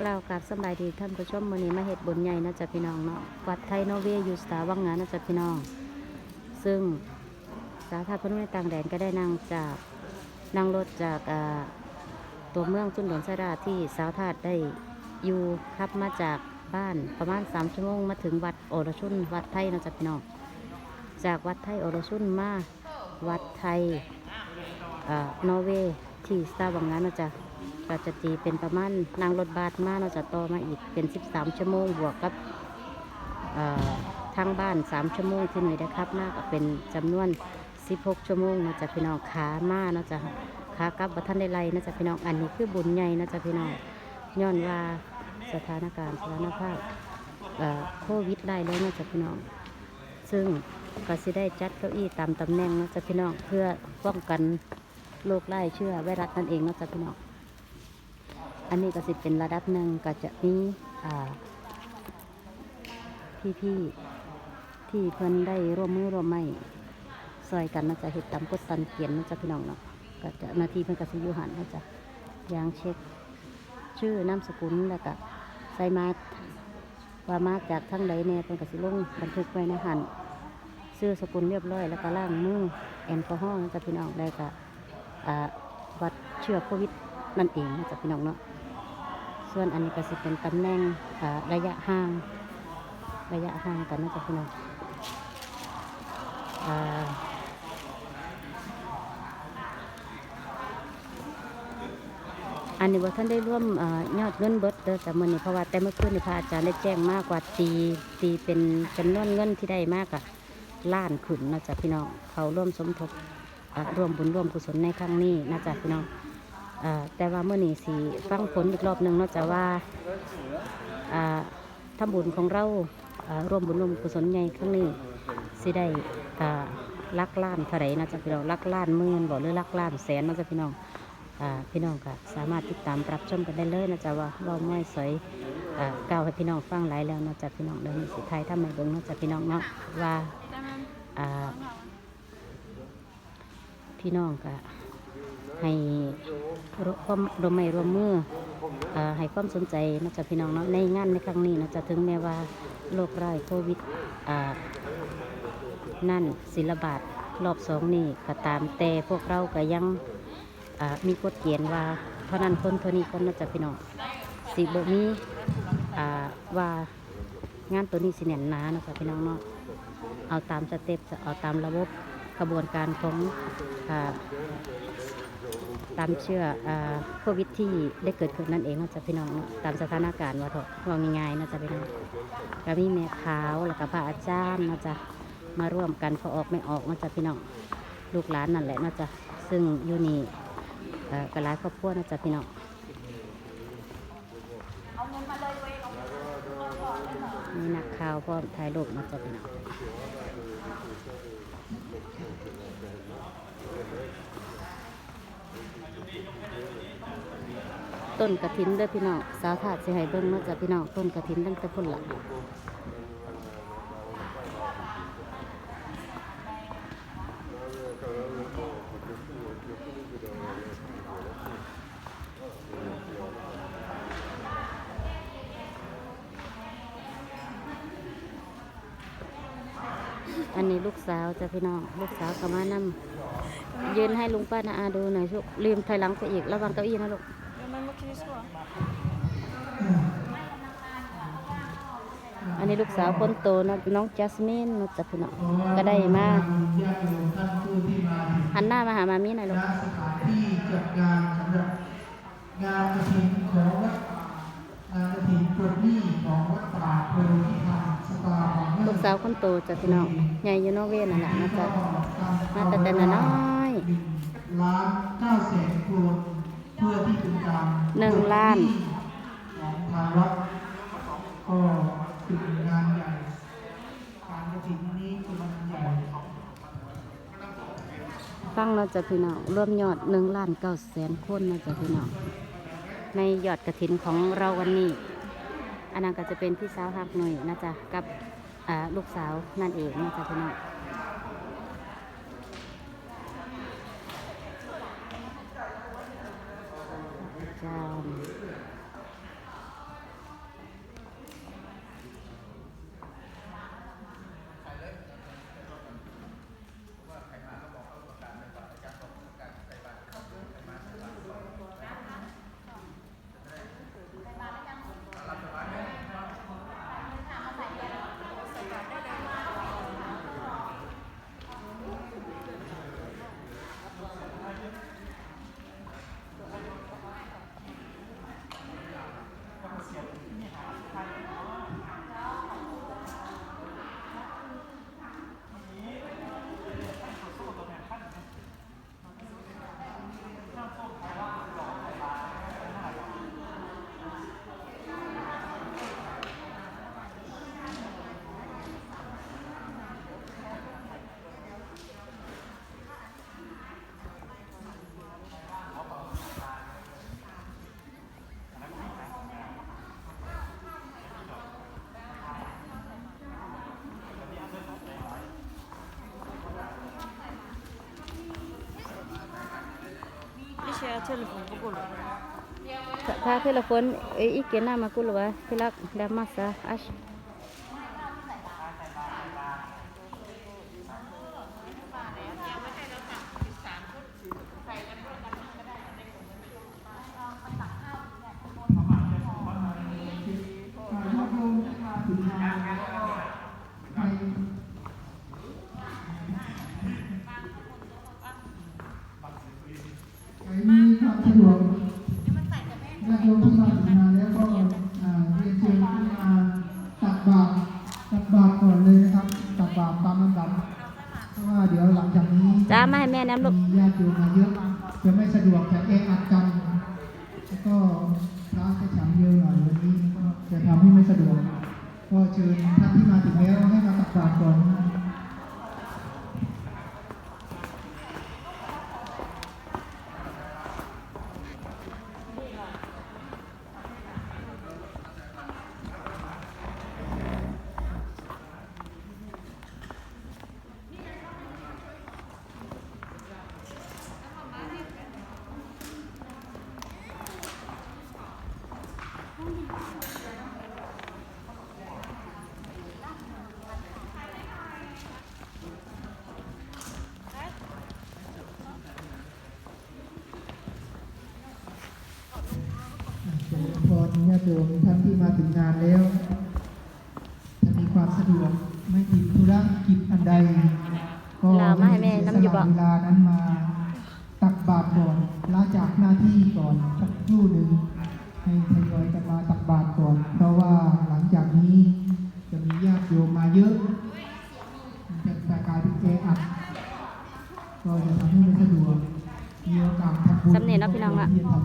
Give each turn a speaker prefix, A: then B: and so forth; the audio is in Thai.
A: กล่าวกับสบายดีท่านผู้ชมมื้อนี้มาเฮ็ดบุญใหญ่นะจ๊ะพี่น้องเนาะวัดไทยโนเวอยู่สถาวังงานนะจ๊ะพี่น้อง ซึ่งสาธารณรัฐต่างแดนก็ได้นั่งจากนั่งรถจากตัวเมืองจุนหลนสราที่สาวทาดได้อยู่ขับมาจากบ้านประมาณ3ชั่วโมงมาถึงวัดโอรชุน วัดไทยนะจ๊ะพี่น้องจากวัดไทยโอรชุนมาวัดไทยนอร์เวย์ที่สถาวังงานนะจ๊ะ ก็จะตีเป็นประมาณนั่งรถบัสมาเราจะต่อมาอีกเป็น13ชั่วโมงบวกกับทางบ้าน3ชั่วโมงที่หน่วยได้ครับน่าก็เป็นจำนวน16ชั่วโมงนะจ๊ะพี่น้องขามานะจ๊ะขากลับบัท่านได้ไล่นะจ๊ะพี่น้องอันนี้คือบุญใหญ่นะจ๊ะพี่น้องย้อนว่าสถานการณ์สถานภาพโควิดไล่แล้วนะจ๊ะพี่น้อง ซึ่งก็สิได้จัดเก้าอี้ตามตำแหน่งนะจ๊ะพี่น้องเพื่อป้องกันโรคไล่เชื้อไวรัสนั่นเองนะจ๊ะพี่น้อง อันนี้ก็สิเป็นระดับหนึ่งก็จะมีอ่พี่ๆที่เพิ่นได้ร่วมมือร่วมไม้ซอยกันนะจ๊ะเห็ดตำกดตันเกียนนะจ๊ะพี่น้องเนาะก็จะนาทีเพิ่นก็สิอยู่หันนะจ๊ะยางเช็ค ชื่อนามสกุลแล้วก็ใส่มาว่ามาจากทางใดแน่เพิ่นก็สิลงบันทึกไว้ในหันชื่อสกุลเรียบร้อย แล้วก็ล้างมือแอลกอฮอล์นะจ๊ะพี่น้องได้ก็อ่าวัดเชื้อโควิดนั่นเองนะจ๊ะพี่น้องเนาะ ส่วนอันนี้ก็สิเป็นตำแหน่งระยะห่าง ระยะห่างกันนะจ๊ะพี่น้องอันนี้ว่าท่านได้ร่วมอยอดเงินเบิดเด้อแต่มื่อนี้เพราะว่าแต่เมื่อคืนนี้พระอาจารย์ได้แจ้งมากกว่าตีตีเป็นจำนวนเงินที่ได้มากอะล้านขึ้นนะจ๊ะพี่น้องเขาร่วมสมทบร่วมบุญร่วมกุศลในครั้งนี้นะจ๊ะพี่น้อง แต่ว่าเมื่อนี้สีฟังผลอีกรอบหนึ่งนอกจากว่าอ่าบุญของเราร่วมบุญร่วมกุศลใหญ่ครั้งนี้สิได้ลักล้านเท่าไรนะจ๊ะพี่น้องลักล้านหมื่นบอกหรือลักล้านแสนนะจ๊ะพี่น้องอพี่น้องก็สามารถติดตามรับชมกันได้เลยนะจ๊ะว่าเราไม่สวยอ่ากล่าวให้พี่น้องฟังหลายแล้วนะจ๊ะพี่น้องเดี๋ยวนี้สิไทยถ้าไม่เบิ่งนะจ๊ะพี่น้องเนาะว่าพี่น้องก็ ให้ร่วมความรวมไม้ร่วมมือให้ความสนใจนะจ๊ะพี่น้องเนาะในงานในครั้งนี้นะจ๊ะถึงแม้ว่าโรคร้ายโควิดนั่นศิลบาทรอบสองนี่ก็ตามแต่พวกเราก็ยังมีกฎเกณฑ์ว่าเท่านั้นคนเท่านี้คนนะจ๊ะพี่น้องสิบมีว่างานตัวนี้สิแน่นหนานะจ๊ะพี่น้องเนาะเอาตามสเต็ปเอาตามระบบกระบวนการของ ตามเชื่ออ่าโควิดที่ได้เกิดขึ้นนั่นเองนะจ๊ะพี่น้องเนาะตามสถานการณ์ว่าเถอะว่าง่ายๆนาะจ๊ะพี่น้องก็มีแม่ขาวแล้วก็พระอาจารย์นะจ๊ะมาร่วมกันพอออกไม่ออกนะจ๊ะพี่น้องลูกหลานนั่นแหละนะจ๊ะซึ่งอยู่นี่ก็หลายครอบครัวนะจ๊ะพี่น้องมีนักข่าวพร้อมถ่ายรูปนะจ๊ะพี่น้อง ต้นกระถินเด้อพี่น้องสาวถาดสิให้เบิ่งเนาะจ้ะพี่น้องต้นกระถินตั้งแต่พุ่นละ อันนี้ลูกสาวจ้ะพี่น้อง ลูกสาวก็มานำยืนให้ลุงป้านาอาดูหน่อยลูกลืมถอยหลังไปอีกระวังเก้าอี้นะลูกอันนี้ลูกสาวคนโตนะน้องจัสมินนะจ๊ะพี่น้องก็ได้มาหันหน้ามาหามามีหน่อยลูก
B: สถานที่จัดงานสำหรับงานกระถิ่นของวัดงานกระถิ่นปลดหนี้ของวัดป่าโพธิธรรมสตา
A: ลูกสาวคนโตจ้ะพี่น้องใหญ่อยู่นอกเวนั่นแหละนะจ๊ะมาแต่แต่น้อย
B: ล้านเก้าแสนโกนเพื่อที่เป็นการ
A: หนึ่งล้าน
B: ของทางวัดก็เป็นงานใหญ่การกระถิ่นนี้เป็นงานใหญ่
A: ฟังเราะจะพี่น้องรวมยอดหนึ่งล้านเก้าแสนคนนะจ๊ะพี่น้องในยอดกระถินของเราวันนี้ อันนั้นก็จะเป็นพี่สาวหักหน่อยนะจ๊ะกับลูกสาวนั่นเองนะจ๊ะพี่น้องอาจา
C: share telefon på gulvet.
A: Ta telefon eh, ikke nærme gulvet. Tilak, det er masse æsj.
B: ใคร มีความสะดวกญาติโยมที่มาถึงงานแล้วก็อ่าเรียนเชิญขึ้นมาตักบาตรตักบาตรก่อนเลยนะครับตักบาตรตามลำดับเพราะว่าเดี๋ยวหลังจากนี้
A: จ้ามาให้แม่น้ำลูก
B: มีญาติโยมมาเยอะจะไม่สะดวกจะเอะอัดกันแล้วก็พระจะฉันเยอะหน่อยวันนี้ก็จะทำให้ไม่สะดวกก็เชิญท่านที่มาถึงแล้วให้มาตักบาตรก่อนนะ เจริ ญาติโยมท่านที่มาถึงงานแล้วถ้ามีความสะดวกไม่ติดธุระกิจอันใด ก็
A: ลามาให้แม่น้ำอยู่บ่
B: เวลานั้นมาตักบาตรก่อนลาจากหน้าที่ก่อนสักครู่หนึ่งให้ทยอยกันมาตักบาตรก่อน เพราะว่าหลังจากนี้จะมีญาติโยมมาเยอะมันจะกลายเป็นแออัดก็จะทำให้ไม่สะดวกมีโอกาสทำบุญ
A: สำเนียงเนาะพี่น้องละ
B: ที่จทำ